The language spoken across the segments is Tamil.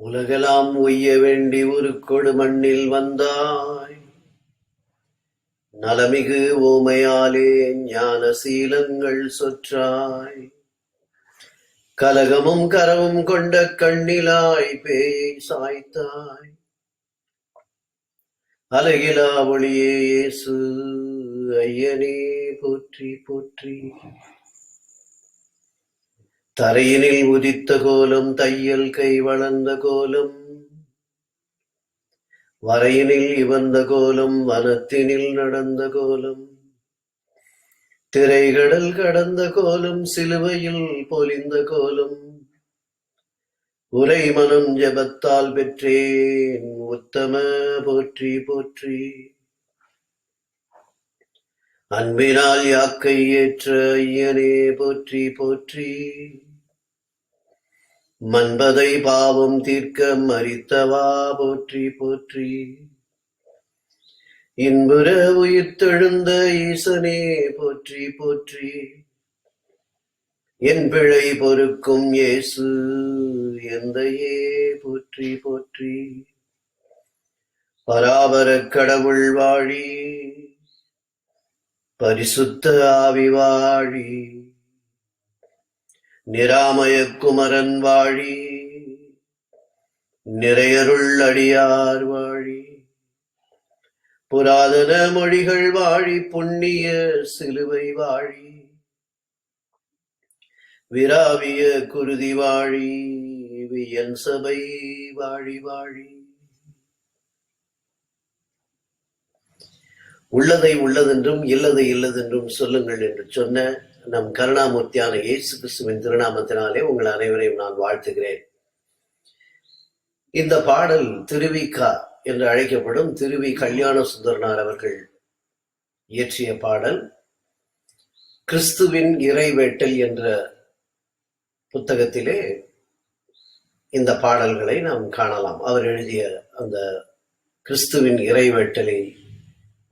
உலகெல்லாம் உய்ய வேண்டி ஒரு கொடு மண்ணில் வந்தாய். நலமிகு ஓமையாலே ஞான சீலங்கள் சொற்றாய். கலகமும் கரவும் கொண்ட கண்ணிலாய் பேயை சாய்த்தாய். அலகிலா ஒளியே இயேசு ஐயனே போற்றி போற்றி. தரையினில் உதித்த கோலம் தையல் கை வளர்ந்த கோலம். வரையினில் இவந்த கோலம் வனத்தினில் நடந்த கோலம். திரைகடல் கடந்த கோலம் சிலுவையில் பொலிந்த கோலம். உரை மனம் ஜபத்தால் பெற்றேன் உத்தம போற்றி போற்றி. அன்பினால் யாக்கை ஏற்ற ஐயனே போற்றி போற்றி. மன்பதை பாவம் தீர்க்க மறித்தவா போற்றி போற்றி. இன்புற உயிர்த்தெழுந்த ஈசனே போற்றி போற்றி. என் பிழை பொறுக்கும் இயேசு எந்தையே போற்றி போற்றி. பராபர கடவுள் வாழி பரிசுத்த ஆவி வாழி. நிராமய குமரன் வாழி நிறையருள் அடியார் வாழி. புராதன மொழிகள் வாழி புண்ணிய சிலுவை வாழி. விராவிய குருதி வாழி வியன் சபை வாழி வாழி. உள்ளதை உள்ளதென்றும் இல்லதை இல்லதென்றும் சொல்லுங்கள் என்று சொன்ன நம் கருணாமூர்த்தியான இயேசு கிறிஸ்துவின் திருநாமத்தினாலே உங்கள் அனைவரையும் நான் வாழ்த்துகிறேன். இந்த பாடல் திருவிக்கா என்று அழைக்கப்படும் திருவி கல்யாண சுந்தரனார் அவர்கள் இயற்றிய பாடல் கிறிஸ்துவின் இறைவேட்டல் என்ற புத்தகத்திலே இந்த பாடல்களை நாம் காணலாம். அவர் எழுதிய அந்த கிறிஸ்துவின் இறைவேட்டலை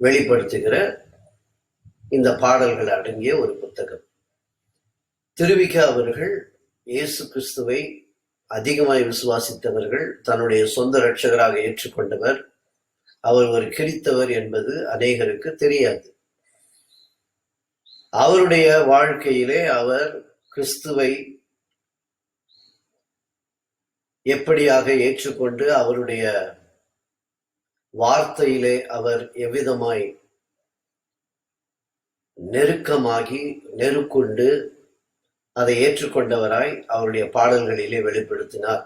வெளிப்படுத்துகிற இந்த பாடல்கள் அடங்கிய ஒரு புத்தகம். திருவிக அவர்கள் இயேசு கிறிஸ்துவை அதிகமாய் விசுவாசித்தவர்கள் தன்னுடைய சொந்த ரட்சகராக ஏற்றுக்கொண்டவர் அவர் ஒரு கிறித்தவர் என்பது அநேகருக்கு தெரியாது. அவருடைய வாழ்க்கையிலே அவர் கிறிஸ்துவை எப்படியாக ஏற்றுக்கொண்டு அவருடைய வார்த்தையிலே அவர் எவ்விதமாய் நெருக்கமாகி நெருக்கொண்டு அதை ஏற்றுக்கொண்டவராய் அவருடைய பாடல்களிலே வெளிப்படுத்தினார்.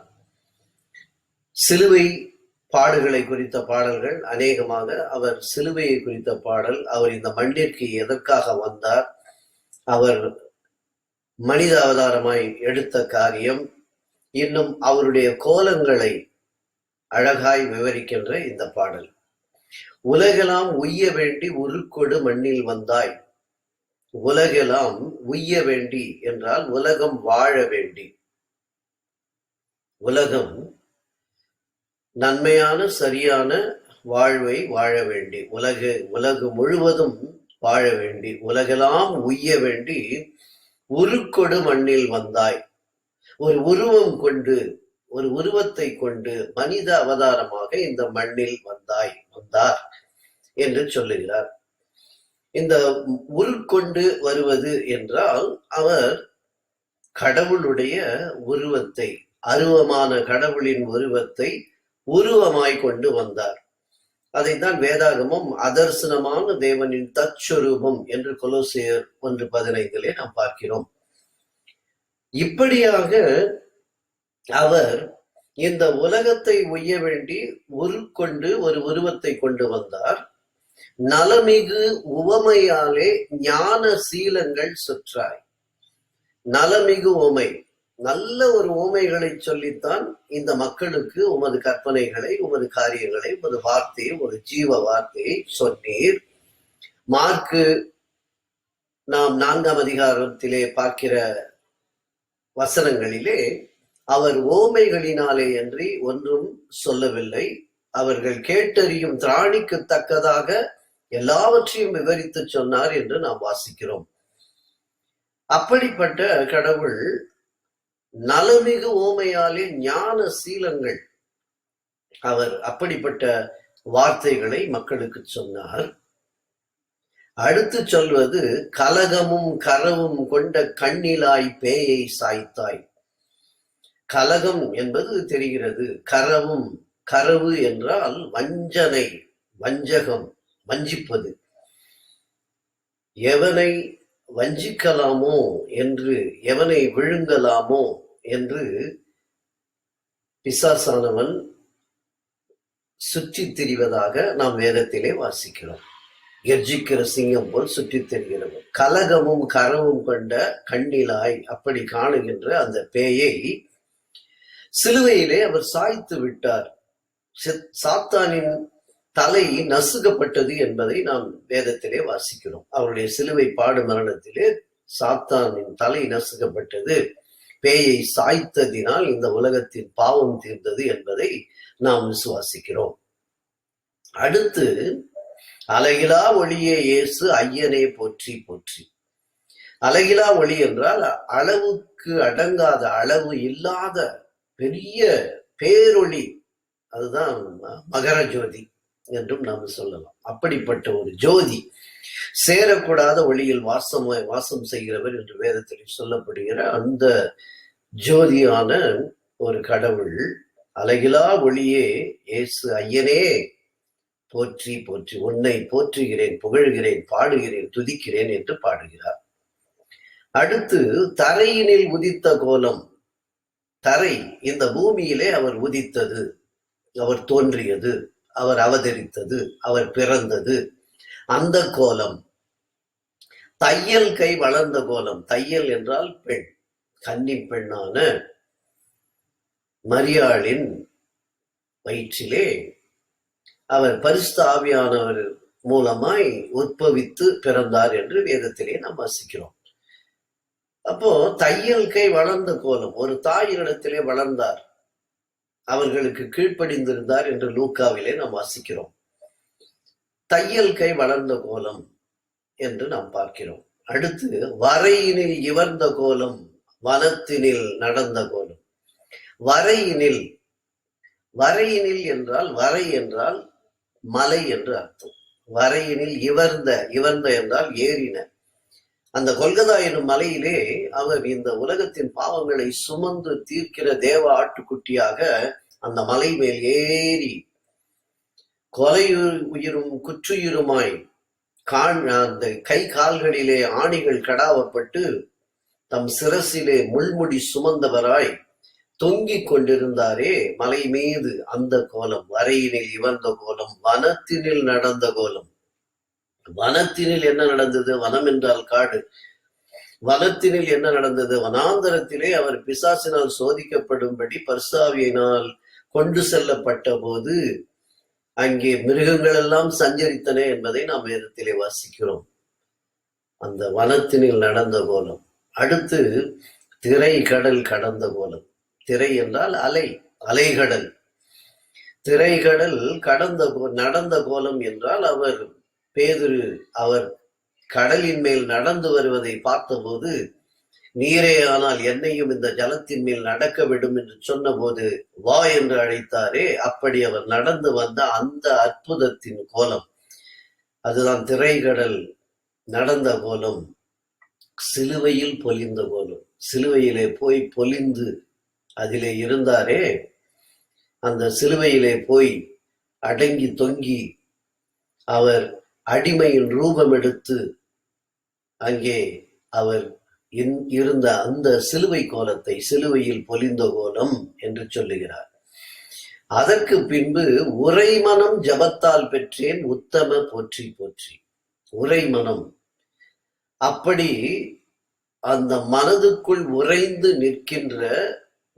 சிலுவை பாடுகளை குறித்த பாடல்கள் அநேகமாக அவர் சிலுவையை குறித்த பாடல் அவர் இந்த மண்ணிற்கு எதற்காக வந்தார் அவர் மனித அவதாரமாய் எடுத்த காரியம் இன்னும் அவருடைய கோலங்களை அழகாய் விவரிக்கின்ற இந்த பாடல். உலகெல்லாம் உய்ய வேண்டி உருக்கொடு மண்ணில் வந்தாய் உலகெல்லாம் உய்ய வேண்டி என்றால் உலகம் வாழ வேண்டி. உலகம் நன்மையான சரியான வாழ்வை வாழ வேண்டி. உலகு உலகு முழுவதும் வாழ வேண்டி. உலகெல்லாம் உய்ய வேண்டி உருக்கொடு மண்ணில் வந்தாய். ஒரு உருவம் கொண்டு ஒரு உருவத்தை கொண்டு மனித அவதாரமாக இந்த மண்ணில் வந்தாய் வந்தார் என்று சொல்லுகிறார். இந்த உருக்கொண்டு வருவது என்றால் அவர் கடவுளுடைய உருவத்தை அருவமான கடவுளின் உருவத்தை உருவமாய் கொண்டு வந்தார். அதைத்தான் வேதாகமும் அதர்சனமான தேவனின் தச்சுரூபம் என்று கொலோசியர் ஒன்று பதினைந்திலே நாம் பார்க்கிறோம். இப்படியாக அவர் இந்த உலகத்தை உய்ய வேண்டி உருக்கொண்டு ஒரு உருவத்தை கொண்டு வந்தார். நலமிகு உவமையாலே ஞான சீலங்கள் சுற்றாய். நலமிகு உமை நல்ல ஒரு உவமைகளை சொல்லித்தான் இந்த மக்களுக்கு உமது கற்பனைகளை உமது காரியங்களை உமது வார்த்தையை ஒரு ஜீவ வார்த்தையை சொன்னீர். மார்க்கு நாம் நான்காம் அதிகாரத்திலே பார்க்கிற வசனங்களிலே அவர் ஓமைகளினாலே அன்றி ஒன்றும் சொல்லவில்லை. அவர்கள் கேட்டறியும் திராணிக்கு தக்கதாக எல்லாவற்றையும் விவரித்து சொன்னார் என்று நாம் வாசிக்கிறோம். அப்படிப்பட்ட கடவுள் நலமிகு ஓமையாலே ஞான சீலங்கள். அவர் அப்படிப்பட்ட வார்த்தைகளை மக்களுக்கு சொன்னார். அடுத்து சொல்வது கலகமும் கரவும் கொண்ட கண்ணிலாய் பேயை சாய்த்தாய். கலகம் என்பது தெரிகிறது. கரவும் கரவு என்றால் வஞ்சனை வஞ்சகம். வஞ்சிப்பது. எவனை வஞ்சிக்கலாமோ என்று எவனை விழுங்கலாமோ என்று பிசாசானவன் சுற்றி திரிவதாக நாம் வேதத்திலே வாசிக்கிறோம். கர்ஜிக்கிற சிங்கம் போல் சுற்றி தெரிகிறது. கலகமும் கரவும் கொண்ட கண்ணிலாய் அப்படி காணுகின்ற அந்த பேயை சிலுவையிலே அவர் சாய்த்து விட்டார். சாத்தானின் தலை நசுக்கப்பட்டது என்பதை நாம் வேதத்திலே வாசிக்கிறோம். அவருடைய சிலுவை பாடு மரணத்திலே சாத்தானின் தலை நசுக்கப்பட்டது. பேயை சாய்த்ததினால் இந்த உலகத்தின் பாவம் தீர்ந்தது என்பதை நாம் விசுவாசிக்கிறோம். அடுத்து அலகிலா ஒளியே இயேசு ஐயனே போற்றி போற்றி. அலகிலா ஒளி என்றால் அளவுக்கு அடங்காத அளவு இல்லாத பெரிய பேரொளி. அதுதான் மகர ஜோதி என்றும் நாம் சொல்லலாம். அப்படிப்பட்ட ஒரு ஜோதி சேரக்கூடாத ஒளியில் வாசம் வாசம் செய்கிறவர் என்று வேதத்தில் சொல்லப்படுகிற அந்த ஜோதியான ஒரு கடவுள் அழகிலா ஒளியே இயேசு ஐயனே போற்றி போற்றி உன்னை போற்றுகிறேன் புகழ்கிறேன் பாடுகிறேன் துதிக்கிறேன் என்று பாடுகிறார். அடுத்து தரையினில் உதித்த கோலம். தரை இந்த பூமியிலே அவர் உதித்தது அவர் தோன்றியது. அவர் அவதரித்தது அவர் பிறந்தது. அந்த கோலம் தையல் கை வளர்ந்த கோலம். தையல் என்றால் பெண் கன்னி பெண்ணான மரியாளின் வயிற்றிலே அவர் பரிசுத்த ஆவியானவர் மூலமாய் உற்பவித்து பிறந்தார் என்று வேதத்திலே நாம் வாசிக்கிறோம். அப்போ தையல் கை வளர்ந்த கோலம் ஒரு தாயினிடத்திலே வளர்ந்தார். அவர்களுக்கு கீழ்ப்படிந்திருந்தார் என்று லூக்காவிலே நாம் வாசிக்கிறோம். தையல் கை வளர்ந்த கோலம் என்று நாம் பார்க்கிறோம். அடுத்து வரையினில் இவர்ந்த கோலம் வனத்தினில் நடந்த கோலம். வரையினில் வரையினில் என்றால் வரை என்றால் மலை என்று அர்த்தம். வரையினில் இவர்ந்த இவர்ந்த என்றால் ஏறின. அந்த கொல்கதா எனும் மலையிலே அவர் இந்த உலகத்தின் பாவங்களை சுமந்து தீர்க்கிற தேவ ஆட்டுக்குட்டியாக அந்த மலை மேல் ஏறி கொலை உயிரும் குற்றுயிருமாய் கான் அந்த கை கால்களிலே ஆணிகள் கடாவப்பட்டு தம் சிரசிலே முள்முடி சுமந்தவராய் தொங்கிக் கொண்டிருந்தாரே மலை மீது. அந்த கோலம் வரையினில் இவர்ந்த கோலம் வனத்தினில் நடந்த கோலம். வனத்தினில் என்ன நடந்தது? வனம் என்றால் காடு. வனத்தினில் என்ன நடந்தது? வனாந்தரத்திலே அவர் பிசாசினால் சோதிக்கப்படும்படி பர்சாவியினால் கொண்டு செல்லப்பட்ட போது அங்கே மிருகங்கள் எல்லாம் சஞ்சரித்தன என்பதை நாம் வேதத்திலே வாசிக்கிறோம். அந்த வனத்தினில் நடந்த கோலம். அடுத்து திரை கடல் கடந்த கோலம். திரை என்றால் அலை அலைகடல். திரைகடல் கடந்த கோ- நடந்த கோலம் என்றால் அவர் பேதுரு அவர் கடலின் மேல் நடந்து வருவதை பார்த்தபோது நீரே ஆனால் என்னையும் இந்த ஜலத்தின் மேல் நடக்க விடும் என்று சொன்னபோது வா என்று அழைத்தாரே அப்படி அவர் நடந்து வந்த அந்த அற்புதத்தின் கோலம். அதுதான் திரைகடல் நடந்த கோலம் சிலுவையில் பொலிந்த கோலம். சிலுவையிலே போய் பொலிந்து அதிலே இருந்தாரே அந்த சிலுவையிலே போய் அடங்கி தொங்கி அவர் அடிமையின் ரூபம் எடுத்து அங்கே அவர் இருந்த அந்த சிலுவை கோலத்தை சிலுவையில் பொலிந்த கோலம் என்று சொல்லுகிறார். அதற்கு பின்பு உரைமனம் ஜபத்தால் பெற்றேன் உத்தம போற்றி போற்றி. உரைமனம். அப்படி அந்த மனதுக்குள் உறைந்து நிற்கின்ற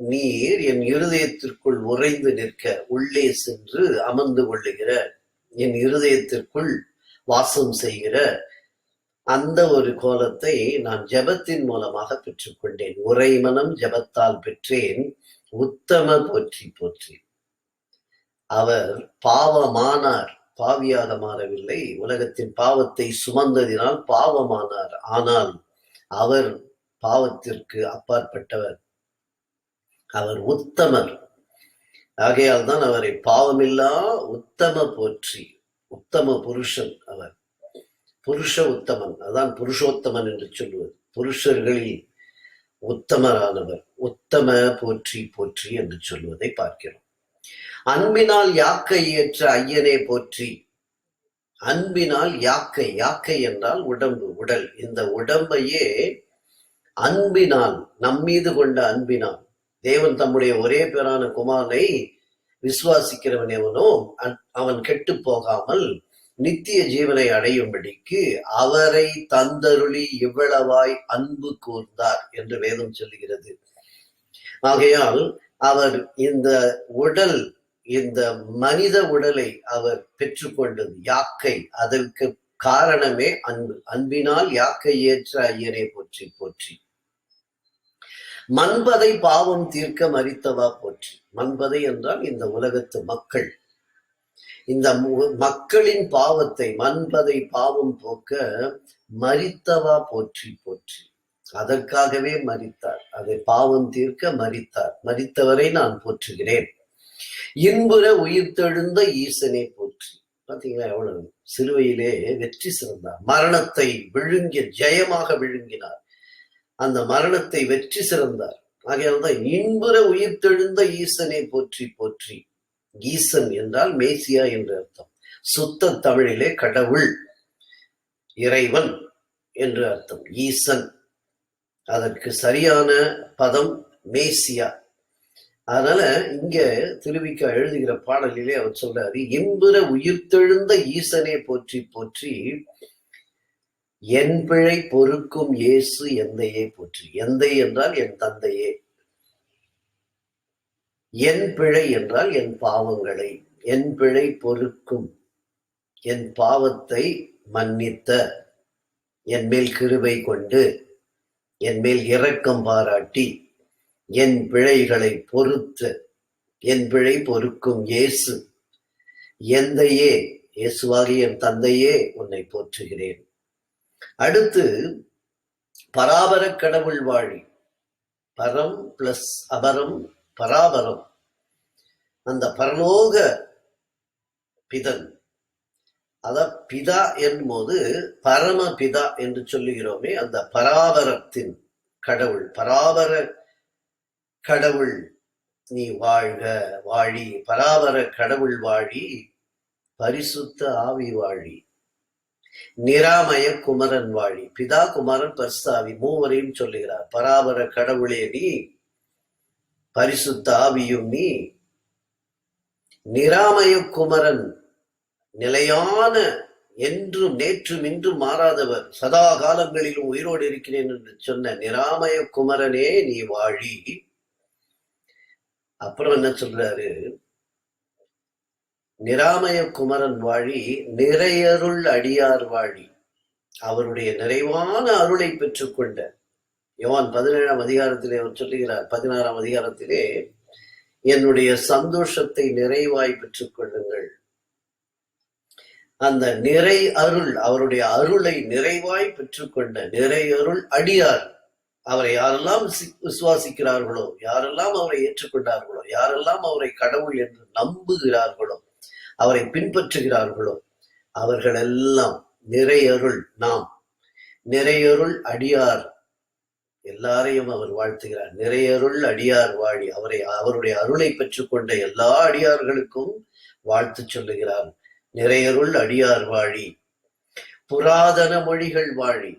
நீர் என் இருதயத்திற்குள் உறைந்து நிற்க உள்ளே சென்று அமர்ந்து கொள்ளுகிற என் இருதயத்திற்குள் வாசம் செய்கிற அந்த ஒரு கோலத்தை நான் ஜெபத்தின் மூலமாக பெற்றுக்கொண்டேன். உரை மனம் ஜெபத்தால் பெற்றேன். உத்தம போற்றி போற்றி. அவர் பாவமானார். பாவியாக மாறவில்லை உலகத்தின் பாவத்தை சுமந்ததினால் பாவமானார். ஆனால் அவர் பாவத்திற்கு அப்பாற்பட்டவர். அவர் உத்தமர். ஆகையால் தான் அவரை பாவமில்லா உத்தம போற்றி. உத்தம புருஷன் அவர் புருஷ உத்தமன் அதான் புருஷோத்தமன் என்று சொல்லுவது. புருஷர்களில் உத்தமரானவர் உத்தம போற்றி போற்றி என்று சொல்வதை பார்க்கிறோம். அன்பினால் யாக்கை ஏற்ற ஐயனே போற்றி. அன்பினால் யாக்கை யாக்கை என்றால் உடம்பு உடல். இந்த உடம்பையே அன்பினால் நம்மீது கொண்ட அன்பினால். தேவன் தம்முடைய ஒரே பேரான குமாரனை விசுவாசிக்கிறவன் எவனோ அவன் கெட்டு போகாமல் நித்திய ஜீவனை அடையும்படிக்கு அவரை தந்தருளி இவ்வளவாய் அன்பு கூர்ந்தார் என்று வேதம் சொல்லுகிறது. ஆகையால் அவர் இந்த உடல் இந்த மனித உடலை அவர் பெற்றுக்கொண்டது யாக்கை. அதற்கு காரணமே அன்பு. அன்பினால் யாக்கை ஏற்ற ஐயனை போற்றி போற்றி. மண்பதை பாவம் தீர்க்க மறித்தவா போற்றி. மண்பதை என்றால் இந்த உலகத்து மக்கள். இந்த மு- மக்களின் பாவத்தை மண்பதை பாவம் போக்க மறித்தவா போற்றி போற்றி. அதற்காகவே மறித்தார். அதை பாவம் தீர்க்க மறித்தார். மறித்தவரை நான் போற்றுகிறேன். இன்புற உயிர்த்தெழுந்த ஈசனை போற்றி. பாத்தீங்களா எவ்வளவு? சிலுவையிலே வெற்றி சிறந்தார். மரணத்தை விழுங்கிய ஜெயமாக விழுங்கினார். அந்த மரணத்தை வெற்றி சிறந்தார். ஆகையால்தான் இன்புற உயிர்த்தெழுந்த ஈசனை போற்றி போற்றி. ஈசன் என்றால் மேசியா என்று அர்த்தம். சுத்த தமிழிலே கடவுள் இறைவன் என்று அர்த்தம். ஈசன். அதற்கு சரியான பதம் மேசியா. அதனால இங்க திருவிக்கா எழுதுகிற பாடலிலே அவர் சொல்றாரு இன்புற உயிர்த்தெழுந்த ஈசனை போற்றி போற்றி. என் பிழை பொறுக்கும் இயேசு எந்தையே போற்றி. எந்தை என்றால் என் தந்தையே. என் பிழை என்றால் என் பாவங்களை. என் பிழை பொறுக்கும் என் பாவத்தை மன்னித்த. என் மேல் கிருபை கொண்டு என் மேல் இரக்கம் பாராட்டி என் பிழைகளை பொறுத்து. என் பிழை பொறுக்கும் இயேசு எந்தையே. இயேசுவாகி என் தந்தையே உன்னை போற்றுகிறேன். அடுத்து பராபர கடவுள் வாழி. பரம் பிளஸ் அபரம் பராபரம். அந்த பரலோக பிதன். அத பிதா என்போது பரம பிதா என்று சொல்லுகிறோமே அந்த பராபரத்தின் கடவுள். பராபர கடவுள் நீ வாழ்க வாழி. பராபர கடவுள் வாழி பரிசுத்த ஆவி வாழி. நிராமய குமரன் வாழி. பிதா குமரன் பரிசாவி மூவரையும் சொல்லுகிறார். பராபர கடவுளே நீ பரிசுத்த ஆவியும் நீ நிராமய குமரன் நிலையான என்றும் நேற்றும் இன்றும் மாறாதவர் சதா காலங்களிலும் உயிரோடு இருக்கிறேன் என்று சொன்ன நிராமய குமரனே நீ வாழி. அப்புறம் என்ன சொல்றாரு? நிராமய குமரன் வாழி நிறையருள் அடியார் வாழி. அவருடைய நிறைவான அருளை பெற்றுக்கொண்ட யோவான் பதினேழாம் அதிகாரத்திலே அவர் சொல்லுகிறார் பதினாறாம் அதிகாரத்திலே என்னுடைய சந்தோஷத்தை நிறைவாய் பெற்றுக் கொள்ளுங்கள் அந்த நிறை அருள் அவருடைய அருளை நிறைவாய் பெற்றுக்கொண்ட நிறை அருள் அடியார் அவரை யாரெல்லாம் விசுவாசிக்கிறார்களோ யாரெல்லாம் அவரை ஏற்றுக்கொண்டார்களோ யாரெல்லாம் அவரை கடவுள் என்று நம்புகிறார்களோ அவரை பின்பற்றுகிறார்களோ? அவர்களெல்லாம் நிறையருள் நாம். நிறையருள் அடியார். எல்லாரையும் அவர் வாழ்த்துகிறார். நிறையருள் அடியார் வாழி. அவரை அவருடைய அருளை பெற்றுக்கொண்ட எல்லா அடியார்களுக்கும் வாழ்த்து சொல்லுகிறார். நிறையருள் அடியார் வாழி. புராதன மொழிகள் வாழி.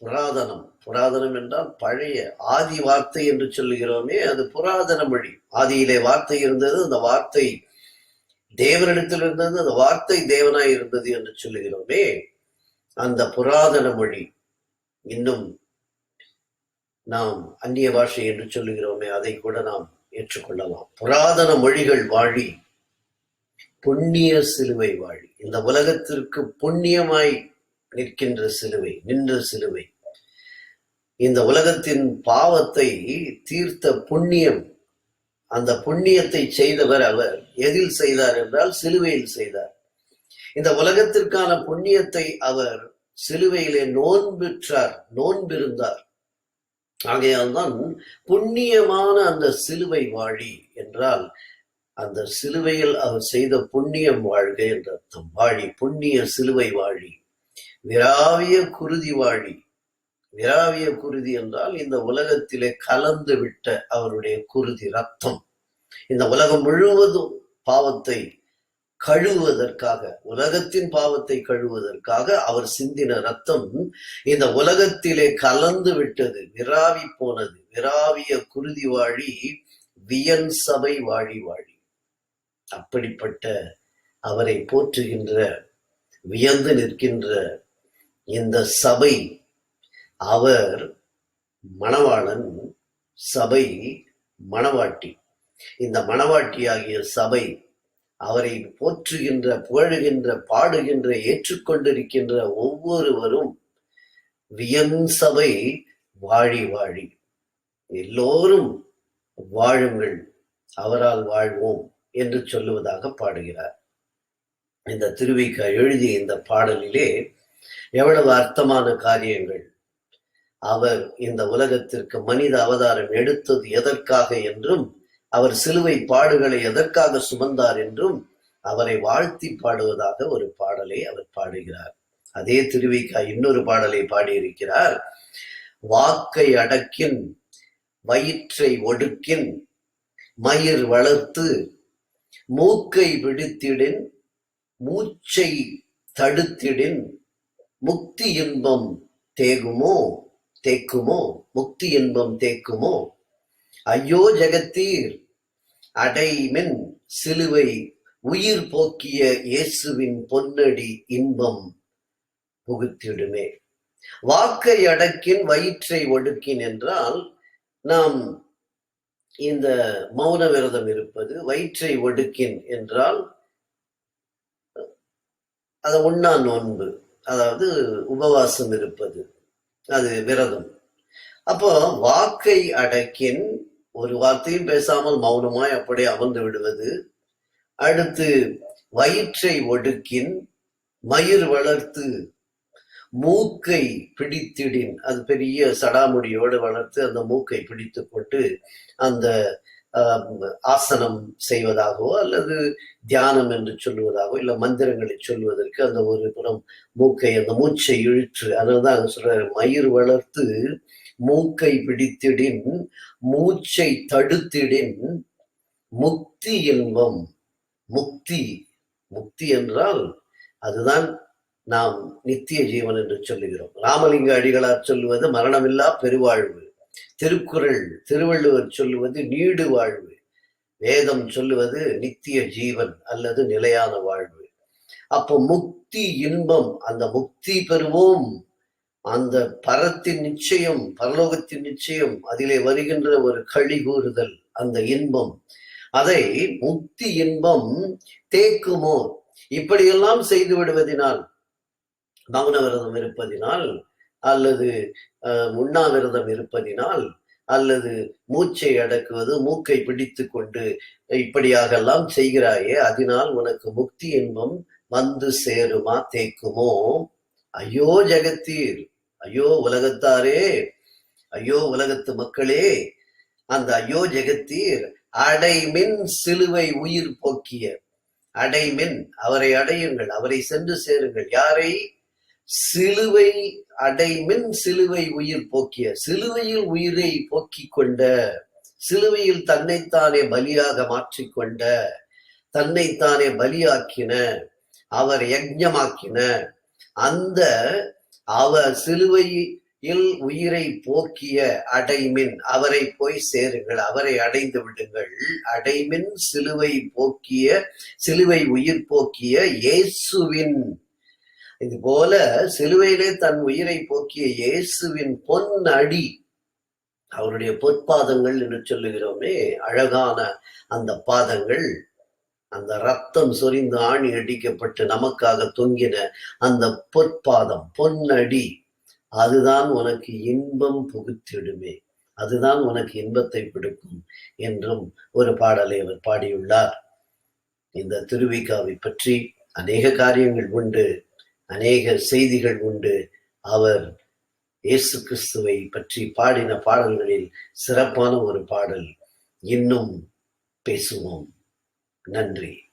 புராதனம். புராதனம் என்றால் பழைய ஆதி வார்த்தை என்று சொல்லுகிறோமே அது புராதன மொழி. ஆதியிலே வார்த்தை இருந்தது அந்த வார்த்தை தேவனிடத்தில் இருந்தது அந்த வார்த்தை தேவனாய் இருந்தது என்று சொல்லுகிறோமே அந்த புராதன மொழி இன்னும் நாம் அந்நிய பாஷை என்று சொல்லுகிறோமே அதை கூட நாம் ஏற்றுக்கொள்ளலாம். புராதன மொழிகள் வாழி புண்ணிய சிலுவை வாழி. இந்த உலகத்திற்கு புண்ணியமாய் நிற்கின்ற சிலுவை நின்ற சிலுவை. இந்த உலகத்தின் பாவத்தை தீர்த்த புண்ணியம் அந்த புண்ணியத்தை செய்தவர் அவர். எதில் செய்தார் என்றால் சிலுவையில் செய்தார். இந்த உலகத்திற்கான புண்ணியத்தை அவர் சிலுவையிலே நோன்பிற்றார் நோன்பிருந்தார். ஆகையால் தான் புண்ணியமான அந்த சிலுவை வாழி என்றால் அந்த சிலுவையில் அவர் செய்த புண்ணியம் வாழ்க என்ற அர்த்தம். வாழி புண்ணிய சிலுவை வாழி விராவிய குருதி வாழி விராவிய குருதி என்றால் இந்த உலகத்திலே கலந்து விட்ட அவருடைய குருதி ரத்தம். இந்த உலகம் முழுவதும் பாவத்தை கழுவுவதற்காக உலகத்தின் பாவத்தை கழுவுவதற்காக அவர் சிந்தின ரத்தம் இந்த உலகத்திலே கலந்து விட்டது விராவி போனது. விராவிய குருதி வாழி வியன் சபை வாழி வாழி. அப்படிப்பட்ட அவரை போற்றுகின்ற வியந்து நிற்கின்ற இந்த சபை அவர் மணவாளன் சபை மணவாட்டி. இந்த மணவாட்டியாகிய சபை அவரை போற்றுகின்ற புகழுகின்ற பாடுகின்ற ஏற்றுக்கொண்டிருக்கின்ற ஒவ்வொருவரும் வியன் சபை வாழி வாழி. எல்லோரும் வாழுங்கள் அவரால் வாழ்வோம் என்று சொல்லுவதாக பாடுகிறார். இந்த திருவிக்க எழுதிய இந்த பாடலிலே எவ்வளவு அர்த்தமான காரியங்கள். அவர் இந்த உலகத்திற்கு மனித அவதாரம் எடுத்தது எதற்காக என்றும் அவர் சிலுவை பாடுகளை எதற்காக சுமந்தார் என்றும் அவரை வாழ்த்தி பாடுவதாக ஒரு பாடலை அவர் பாடுகிறார். அதே திருவிக்கா இன்னொரு பாடலை பாடியிருக்கிறார். வாக்கை அடக்கின் வயிற்றை ஒடுக்கின் மயிர் வளர்த்து மூக்கை பிடித்திடின் மூச்சை தடுத்திடின் முக்தி இன்பம் தேகுமோ? தேக்குமோ? முக்தி இன்பம் தேக்குமோ? ஐயோ ஜெகத்தீர்! அடைமின் சிலுவை உயிர் போக்கிய இயேசுவின் பொன்னடி இன்பம் புகுத்திடுமே. வாக்கை அடக்கின் வயிற்றை ஒடுக்கின் என்றால் நாம் இந்த மௌன விரதம் இருப்பது வயிற்றை ஒடுக்கின் என்றால் அது உண்ணா நோன்பு அதாவது உபவாசம் இருப்பது. அது விரதம். அப்போ வாக்கை அடக்கின் ஒரு வார்த்தையும் பேசாமல் மௌனமாய் அப்படியே அமர்ந்து விடுவது அடுத்து வயிற்றை ஒடுக்கின் மயிர் வளர்த்து மூக்கை பிடித்திடின். அது பெரிய சடாமுடியோடு வளர்த்து அந்த மூக்கை பிடித்து கொண்டு அந்த ஆசனம் செய்வதாகவோ அல்லது தியானம் என்று சொல்லுவதாகவோ இல்லை மந்திரங்களை சொல்வதற்கு அந்த ஒரு புறம் மூக்கை அந்த மூச்சை இழுற்று அதனால்தான் சொல்றாரு மயிர் வளர்த்து மூக்கை பிடித்திடின் மூச்சை தடுத்திடின் முக்தி இன்பம். முக்தி. முக்தி என்றால் அதுதான் நாம் நித்திய ஜீவன் என்று சொல்லுகிறோம். ராமலிங்க அடிகளார் சொல்லுவது மரணமில்லா பெருவாழ்வு. திருக்குறள் திருவள்ளுவர் சொல்லுவது நீடு வாழ்வு. வேதம் சொல்லுவது நித்திய ஜீவன் அல்லது நிலையான வாழ்வு. அப்போ முக்தி இன்பம் அந்த முக்தி பெறுவோம். அந்த பரத்தின் நிச்சயம் பரலோகத்தின் நிச்சயம் அதிலே வருகின்ற ஒரு களி கூறுதல் அந்த இன்பம். அதை முக்தி இன்பம் தேக்குமோ? இப்படியெல்லாம் செய்து விடுவதினால் மௌன விரதம் இருப்பதினால் அல்லது உண்ணாவிரதம் இருப்பதினால் அல்லது மூச்சை அடக்குவது மூக்கை பிடித்து கொண்டு இப்படியாகெல்லாம் செய்கிறாயே அதனால் உனக்கு முக்தி இன்பம் வந்து சேருமா தேக்குமோ ஐயோ ஜெகத்தீர்! ஐயோ உலகத்தாரே! ஐயோ உலகத்து மக்களே! அந்த ஐயோ ஜெகத்தீர்! அடைமின் சிலுவை உயிர் போக்கிய அடைமின் அவரை அடையுங்கள் அவரை சென்று சேருங்கள். யாரை? சிலுவை அடைமின் சிலுவை உயிர் போக்கிய சிலுவையில் உயிரை போக்கிக் கொண்ட சிலுவையில் தன்னைத்தானே பலியாக மாற்றிக்கொண்ட தன்னைத்தானே பலியாக்கின அவர் யஜ்ஞமாக்கின அந்த அவர் சிலுவையில் உயிரை போக்கிய அடைமின் அவரை போய் சேருங்கள் அவரை அடைந்து விடுங்கள். அடைமின் சிலுவை போக்கிய சிலுவை உயிர் போக்கிய இயேசுவின் இது போல சிலுவையிலே தன் உயிரை போக்கிய இயேசுவின் பொன் அடி அவருடைய பொற்பாதங்கள் என்று சொல்லுகிறோமே அழகான அந்த பாதங்கள் அந்த ரத்தம் சொரிந்து ஆணி அடிக்கப்பட்டு நமக்காக தொங்கின அந்த பொற்பாதம் பொன்னடி அதுதான் உனக்கு இன்பம் புகுத்திடுமே அதுதான் உனக்கு இன்பத்தை பிடிக்கும் என்றும் ஒரு பாடலை அவர் பாடியுள்ளார். இந்த திருவிக்காவை பற்றி அநேக காரியங்கள் உண்டு. அநேக செய்திகள் உண்டு. அவர் இயேசு கிறிஸ்துவை பற்றி பாடின பாடல்களில் சிறப்பான ஒரு பாடல். இன்னும் பேசுவோம். நன்றி.